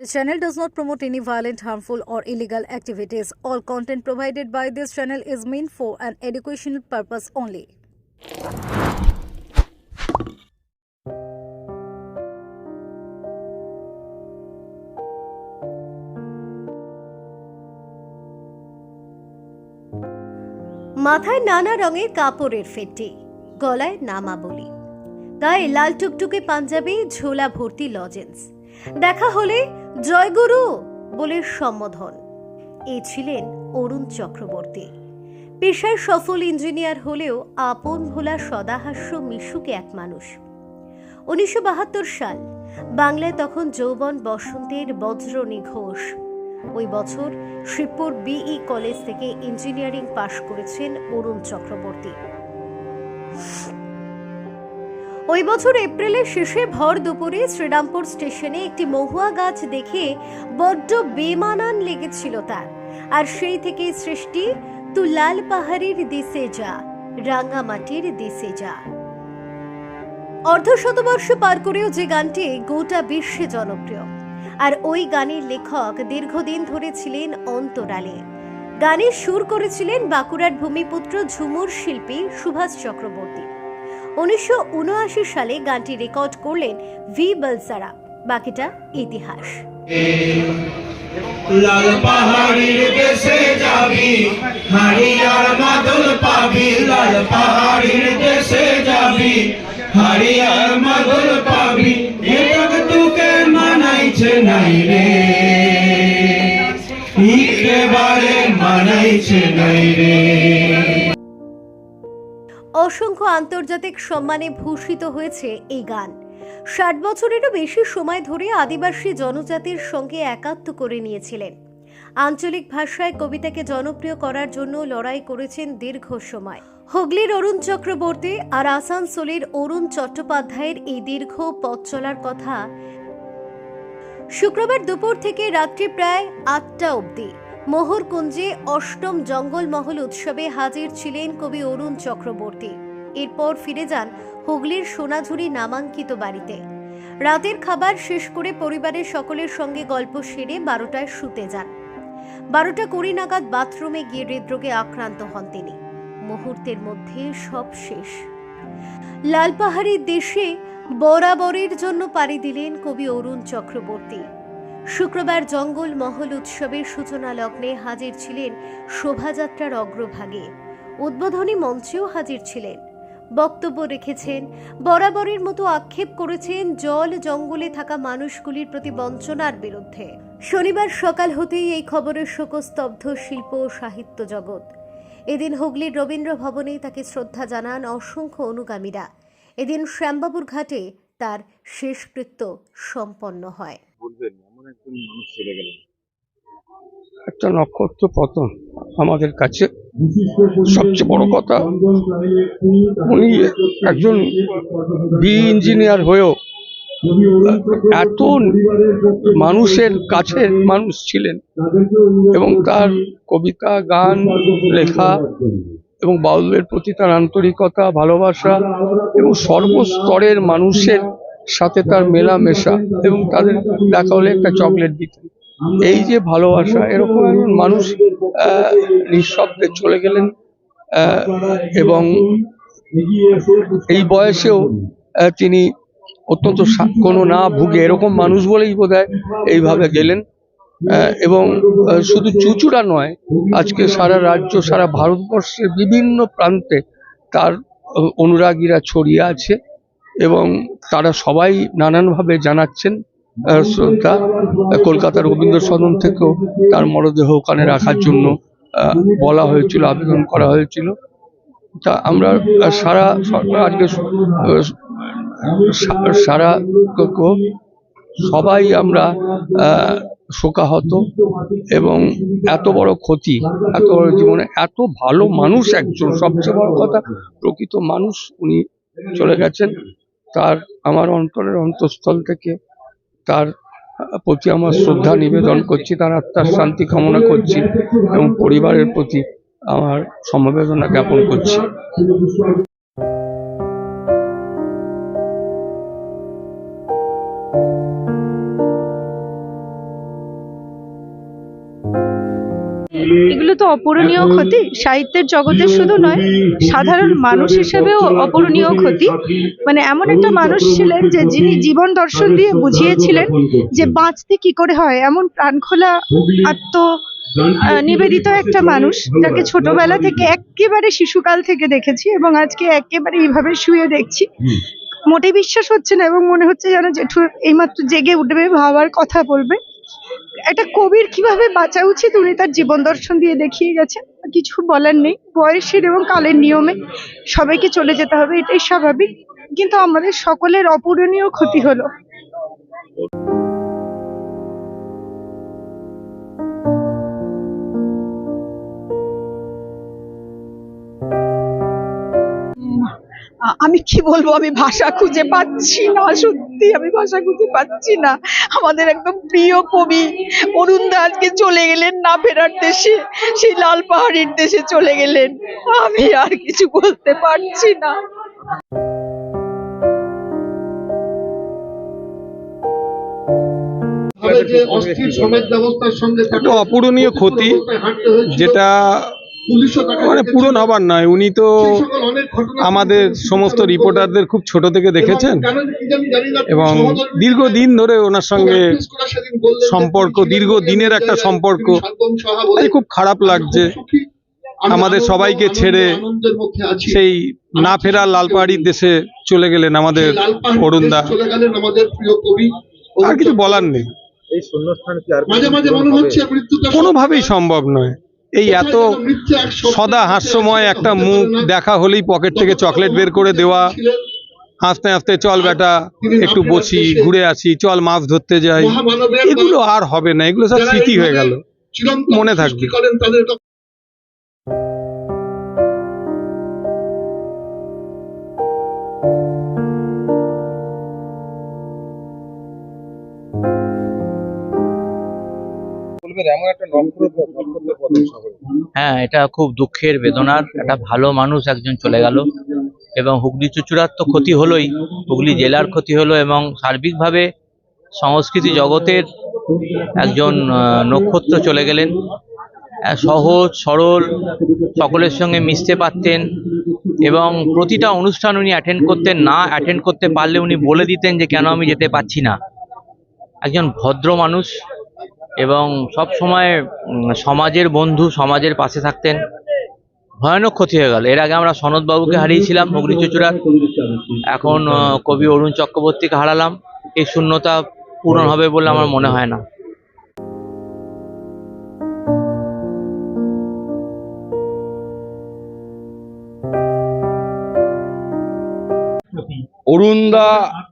This channel does not promote any violent, harmful, or illegal activities. All content provided by this channel is meant for an educational purpose only. মাথায় নানা রঙের কাপড়ের ফেটে গলায় নামাবলি গায়ে লাল টুকটুকে পাঞ্জাবি ঝোলা ভর্তি লজেন্স দেখা হলে জয়গুরু বলে সম্বোধন। এ ছিলেন অরুণ চক্রবর্তী। পেশায় সফল ইঞ্জিনিয়ার হলেও আপন ভোলা সদাহাস্য মিশুকে এক মানুষ। উনিশশো বাহাত্তর সাল, বাংলায় তখন যৌবন বসন্তের বজ্র নিঘোষ ওই বছর শ্রীপুর বিই কলেজ থেকে ইঞ্জিনিয়ারিং পাশ করেছেন অরুণ চক্রবর্তী। ওই বছর এপ্রিলের শেষে ভর দুপুরে শ্রীরামপুর স্টেশনে একটি মহুয়া গাছ দেখে বড্ড বেমানান লেগেছিল তার। আর সেই থেকেই সৃষ্টি তু লাল পাহাড়ির দেশে যা রাঙ্গামাটির দিশে যা। অর্ধ শতবর্ষ পার করেও যে গানটি গোটা বিশ্বে জনপ্রিয়। আর ওই গানের লেখক দীর্ঘদিন ধরে ছিলেন অন্তরালে। গানের সুর করেছিলেন বাঁকুড়ার ভূমিপুত্র ঝুমুর শিল্পী সুভাষ চক্রবর্তী। উনিশশো উনআশি সালে গানটি রেকর্ড করলেন ভি বলসারা। বাকিটা ইতিহাস। লাল পাহাড়ির দেশে যাবি, হারিয়ার মাদল পাবি। লাল পাহাড়ির দেশে যাবি, হারিয়ার মাদল পাবি। মানাইছে নাই রে। মানাইছে নাই রে। অসংখ্য আন্তর্জাতিক সম্মানে ভূষিত হয়েছে এই গান। ষাট বছরেরও বেশি সময় ধরে আদিবাসী জনজাতির সঙ্গে একাত্ম করে নিয়েছিলেন। আঞ্চলিক ভাষায় কবিতাকে জনপ্রিয় করার জন্য লড়াই করেছেন দীর্ঘ সময়। হুগলির অরুণ চক্রবর্তী আর আসানসোলের অরুণ চট্টোপাধ্যায়ের এই দীর্ঘ পথ চলার কথা শুক্রবার দুপুর থেকে রাত্রি প্রায় আটটা অবধি। মোহরকুঞ্জে অষ্টম জঙ্গলমহল উৎসবে হাজির ছিলেন কবি অরুণ চক্রবর্তী। এরপর ফিরে যান হুগলির সোনাঝুরি নামাঙ্কিত বাড়িতে। রাতের খাবার শেষ করে পরিবারের সকলের সঙ্গে গল্প সেরে বারোটায় শুতে যান। বারোটা কুড়ি নাগাদ বাথরুমে গিয়ে হৃদরোগে আক্রান্ত হন তিনি। মুহূর্তের মধ্যে সব শেষ। লালপাহাড়ির দেশে বরাবরের জন্য পাড়ি দিলেন কবি অরুণ চক্রবর্তী। শুক্রবার জঙ্গল মহল উৎসবের সূচনা লগ্নে হাজির ছিলেন শোভাযাত্রার অগ্রভাগে। উদ্বোধনী মঞ্চেও হাজির ছিলেন। বক্তব্য রেখেছেন, বরাবরের মতো আক্ষেপ করেছেন জল জঙ্গলে থাকা মানুষগুলির প্রতি বঞ্চনার বিরুদ্ধে। শনিবার সকাল হতেই এই খবরের শোকস্তব্ধ শিল্প ও সাহিত্য জগৎ। এদিন হুগলির রবীন্দ্র ভবনে তাকে শ্রদ্ধা জানান অসংখ্য অনুগামীরা। এদিন শ্যামবাবুর ঘাটে তার শেষকৃত্য সম্পন্ন হয়। মানুষ একটা নক্ষত্র পতন আমাদের কাছে সবচেয়ে বড় কথা। উনি একজন বি ইঞ্জিনিয়ার হয়েও এত মানুষের কাছের মানুষ ছিলেন এবং তার কবিতা, গান, লেখা এবং বাউলের প্রতি তার আন্তরিকতা, ভালোবাসা এবং সর্বস্তরের মানুষের সাথে তার মেলামেশা এবং তাদের দেখা হলে একটা চকলেট দিতেন। এই যে ভালোবাসা, এরকম মানুষ নিঃশব্দে চলে গেলেন এবং এই বয়সেও তিনি অত্যন্ত কোনো না ভুগে এরকম মানুষ বলেই বোধ এইভাবে গেলেন এবং শুধু চুচুড়া নয়, আজকে সারা রাজ্য, সারা ভারতবর্ষের বিভিন্ন প্রান্তে তার, অনুরাগীরা ছড়িয়ে আছে। এবং তারা সবাই নানানভাবে জানাচ্ছেন শ্রদ্ধা, কলকাতার রবীন্দ্র সদন থেকেও তার মরদেহ ওখানে রাখার জন্য বলা হয়েছিল, আবেদন করা হয়েছিল। তা আমরা সারা সরকার আজকে সারা সবাই আমরা শোকাহত এবং এত বড় ক্ষতি, এত বড় জীবনে এত ভালো মানুষ একজন, সবচেয়ে বড় কথা, প্রকৃত মানুষ উনি চলে গেছেন। তার, আমার অন্তরের অন্তঃস্থল থেকে তার প্রতি আমার শ্রদ্ধা নিবেদন করছি, তার আত্মার শান্তি কামনা করছি এবং পরিবারের প্রতি আমার সমবেদনা জ্ঞাপন করছি। তো অপূরণীয় ক্ষতি। সাহিত্যের জগতে শুধু নয়, সাধারণ মানুষ হিসেবেও অপূরণীয় ক্ষতি। মানে এমন একটা মানুষ ছিলেন যে যিনি জীবন দর্শন দিয়ে বুঝিয়েছিলেন যে বাঁচতে কি করে হয়। এমন প্রাণখোলা, আত্ম নিবেদিত একটা মানুষ যাকে ছোটবেলা থেকে একেবারে শিশুকাল থেকে দেখেছি এবং আজকে একেবারে এইভাবে শুয়ে দেখছি। মোটেই বিশ্বাস হচ্ছে না এবং মনে হচ্ছে যেন জেঠু এইমাত্র জেগে উঠবে, ভাবার কথা বলবে। একটা কবির কীভাবে বাঁচা উচিত উনি তার জীবন দর্শন দিয়ে দেখিয়ে গেছেন? কিছু বলার নেই। বয়সের এবং কালের নিয়মে সবাইকে চলে যেতে হবে, এটাই স্বাভাবিক। কিন্তু আমাদের সকলের অপূরণীয় ক্ষতি হলো। আমি কি বলব? আমি ভাষা খুঁজে পাচ্ছি না, সত্যি। আমি ভাষা খুঁজে পাচ্ছি না। আমাদের একদম প্রিয় কবি অরুণদা আজকে চলে গেলেন না ফেরার দেশে সেই লাল পাহাড়ির দেশে চলে গেলেন। আমি আর কিছু বলতে পারছি না। যে অস্থির সমাজ ব্যবস্থার সঙ্গে একটা অপূরণীয় ক্ষতি যেটা মানে। পূরণ হবার নয় উনি তো আমাদের সমস্ত রিপোর্টারদের খুব ছোট থেকে দেখেছেন? এবং দীর্ঘদিন ধরে ওনার সঙ্গে সম্পর্ক, দীর্ঘ দিনের একটা সম্পর্ক। খুব খারাপ লাগছে। আমাদের সবাইকে ছেড়ে সেই না ফেরা লালপাহাড়ির দেশে চলে গেলেন আমাদের অরুণদা। আর কিছু বলার নেই। কোনোভাবেই সম্ভব নয়। এই এত সদা হাস্যময় একটা মুখ দেখা হলেই পকেট থেকে চকলেট বের করে দেওয়া। হাসতে হাসতে চল বেটা, একটু বসি, ঘুরে আসি, চল মাছ ধরতে যাই। এগুলো আর হবে না, এগুলো সব স্মৃতি হয়ে গেল। মনে থাকবে। হ্যাঁ এটা খুব দুঃখের বেদনার একটা ভালো মানুষ একজন চলে গেল এবং হুগলি চুচুড়ার তো ক্ষতি হলোই, হুগলি জেলার ক্ষতি হলো এবং সার্বিকভাবে সংস্কৃতি জগতের একজন নক্ষত্র চলে গেলেন। সহজ, সরল, সকলের সঙ্গে মিশতে পারতেন এবং প্রতিটা অনুষ্ঠান উনি অ্যাটেন্ড করতেন, না অ্যাটেন্ড করতে পারলে উনি বলে দিতেন যে, কেন আমি যেতে পারছি না? একজন ভদ্র মানুষ এবং সব সময় সমাজের বন্ধু, সমাজের পাশে থাকতেন। ভয়ানক ক্ষতি হয়ে গেল। এর আগে আমরা সনদ বাবুকে হারিয়েছিলাম হুগলি চুচুড়ার এখন কবি অরুণ চক্রবর্তীকে হারালাম। এই শূন্যতা পূরণ হবে বলে আমার মনে হয় না। অরুণদা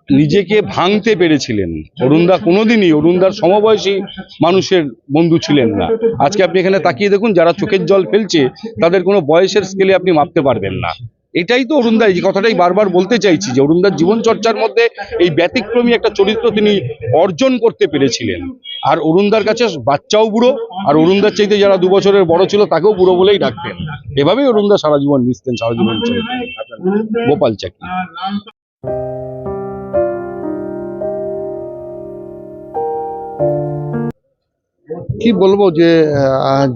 নিজেকে ভাঙতে পেরেছিলেন। অরুণদা কোনোদিনই অরুণদার সমবয়সী মানুষের বন্ধু ছিলেন না। আজকে আপনি এখানে তাকিয়ে দেখুন যারা চোখের জল ফেলছে তাদের কোনো বয়সের স্কেলে আপনি মাপতে পারবেন না। এটাই তো অরুণদা এই কথাটাই বারবার বলতে চাইছি যে অরুণদার জীবন চর্চার মধ্যে এই ব্যতিক্রমী একটা চরিত্র তিনি অর্জন করতে পেরেছিলেন। আর অরুণদার কাছে বাচ্চাও বুড়ো আর অরুণদার চাইতে যারা দু বছরের বড় ছিল তাকেও বুড়ো বলেই ডাকতেন। এভাবেই অরুণদা সারা জীবন মিশতেন সারা জীবন চলতেন। গোপাল চাকরি। কি বলব যে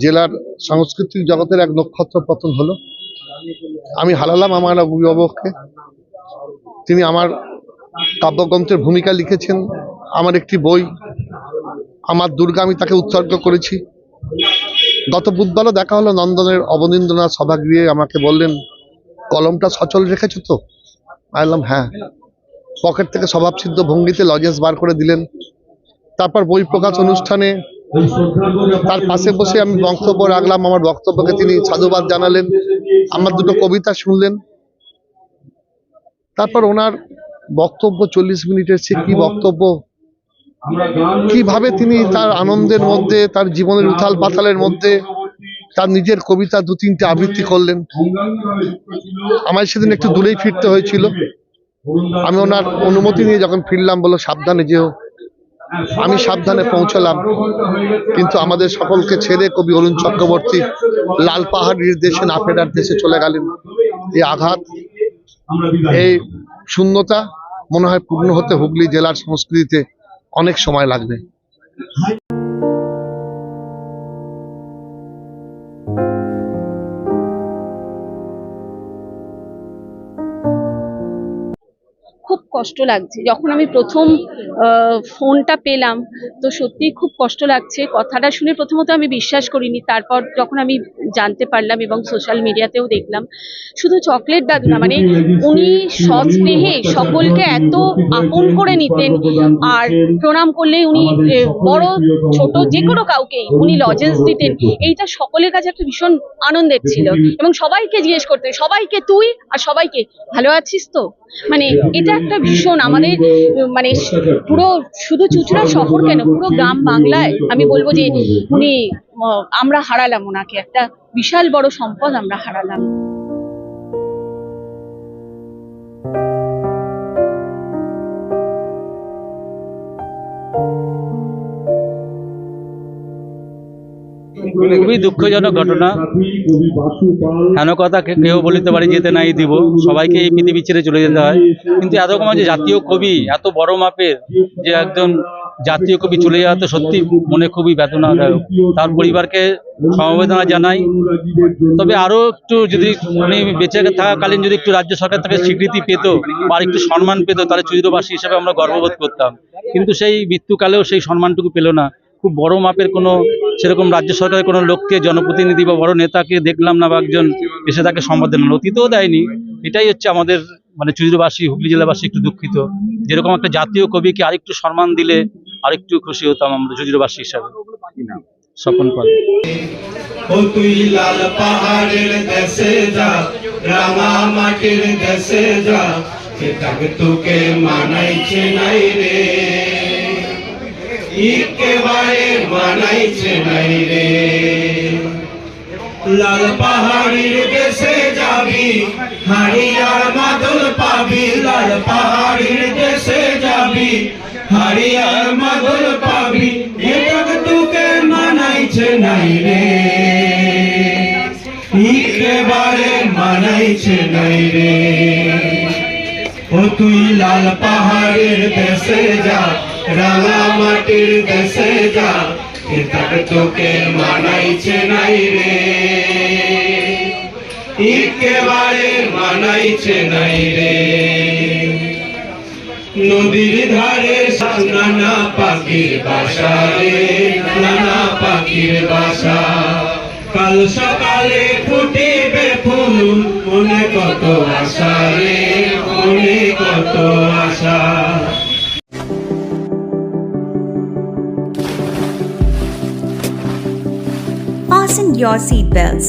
জেলার সাংস্কৃতিক জগতের এক নক্ষত্র পতন হলো। আমি হারালাম আমার অভিভাবককে। তিনি আমার কাব্যগ্রন্থের ভূমিকা লিখেছেন। আমার একটি বই, আমার দুর্গা, আমি তাকে উৎসর্গ করেছি। গত বুধবারও দেখা হলো নন্দনের অবনীন্দ্রনাথ সভাগৃহে। আমাকে বললেন, কলমটা সচল রেখেছো তো? বললাম হ্যাঁ। পকেট থেকে স্বভাবসিদ্ধ ভঙ্গিতে লজেন্স বার করে দিলেন। তারপর বই প্রকাশ অনুষ্ঠানে তার পাশে বসে আমি বক্তব্য রাখলাম, আমার বক্তব্যকে তিনি সাধুবাদ জানালেন, আমার দুটো কবিতা শুনলেন। তারপর ওনার বক্তব্য চল্লিশ মিনিটের সে কি বক্তব্য? কীভাবে তিনি তার আনন্দের মধ্যে, তার জীবনের উথাল পাথালের মধ্যে, তার নিজের কবিতা দু তিনটে আবৃত্তি করলেন। আমার সেদিন একটু দূরেই ফিরতে হয়েছিল। আমি ওনার অনুমতি নিয়ে যখন ফিরলাম, বলল, সাবধানে যেও। আমি সাবধানে পৌঁছলাম। কিন্তু আমাদের সকলকে ছেড়ে কবি অরুণ চক্রবর্তী লাল পাহাড় দেশে না ফেরার দেশে চলে গেলেন। এই আঘাত, এই শূন্যতা মনে হয় পূর্ণ হতে হুগলি জেলার সংস্কৃতিতে অনেক সময় লাগবে। কষ্ট লাগছে। যখন আমি প্রথম ফোনটা পেলাম, তো সত্যিই খুব কষ্ট লাগছে। কথাটা শুনে প্রথমত আমি বিশ্বাস করিনি। তারপর যখন আমি জানতে পারলাম এবং সোশ্যাল মিডিয়াতেও দেখলাম। শুধু চকলেট দাদু না মানে উনি সস্নেহে সকলকে এত আপন করে নিতেন আর প্রণাম করলে উনি বড়, ছোট যে কোনো কাউকেই উনি লজেন্স দিতেন। এইটা সকলের কাছে একটা ভীষণ আনন্দের ছিল এবং সবাইকে জিজ্ঞেস করতেন সবাইকে তুই আর সবাইকে, ভালো আছিস তো? মানে এটা একটা ভীষণ আমাদের মানে পুরো, শুধু চুচুড়া শহর কেন, পুরো গ্রাম বাংলায় আমি বলব যে উনি আমরা হারালাম ওনাকে। একটা বিশাল বড় সম্পদ আমরা হারালাম। খুবই দুঃখজনক ঘটনা। হেন কথা কেউ বলিতে পারি যেতে নাই, দিব। সবাইকে এই পৃথিবী ছেড়ে চলে যেতে হয়। কিন্তু এরকম যে জাতীয় কবি, এত বড় মাপের যে একজন জাতীয় কবি চলে যাওয়া তো সত্যি মনে খুবই বেদনাদায়ক। তার পরিবারকে সমবেদনা জানাই। তবে আরও একটু যদি উনি বেঁচে থাকাকালীন যদি একটু রাজ্য সরকার থেকে স্বীকৃতি পেত বা একটু সম্মান পেত, তাহলে চুরিদবাসী হিসেবে আমরা গর্ববোধ করতাম। কিন্তু সেই মৃত্যুকালেও সেই সম্মানটুকু পেল না। খুব বড় মাপের কোনো সেরকম রাজ্য সরকারের কোনো লোককে, জনপ্রতিনিধি বা বড় নেতাকে দেখলাম না বা একজন এসে তাকে সম্বোধনা অতীতেও দেয়নি। এটাই হচ্ছে আমাদের মানে চুরিবাসী হুগলি জেলাবাসী একটু দুঃখিত। যেরকম একটা জাতীয় কবিকে আরেকটু সম্মান দিলে আরেকটু খুশি হতাম আমরা চুরিবাসী হিসাবে। স্বপন লাল লাল পাহাড়ির দেশে যাবি হারিয়ার মাদল পাবি, লাল পাহাড়ির দেশে যাবি। হারিয়ার মাদল পাবি এটাকে তোকে মানাইছে নাই রে। একেবারে মানাইছে নাই রে। ও তুই লাল পাহাড়ের দেশে যা, রাঙা মাটির দেশে যা এটাকে তোকে মানাইছে নাই রে। একেবারে মানাইছে নাই রে। নদীর ধারে নানা পাখির বাসা রে, নানা পাখির বাসা। কাল সকালে ফুটিবে ফুল, মনে কত আশা রে, মনে কত আশা। Fasten your seatbelts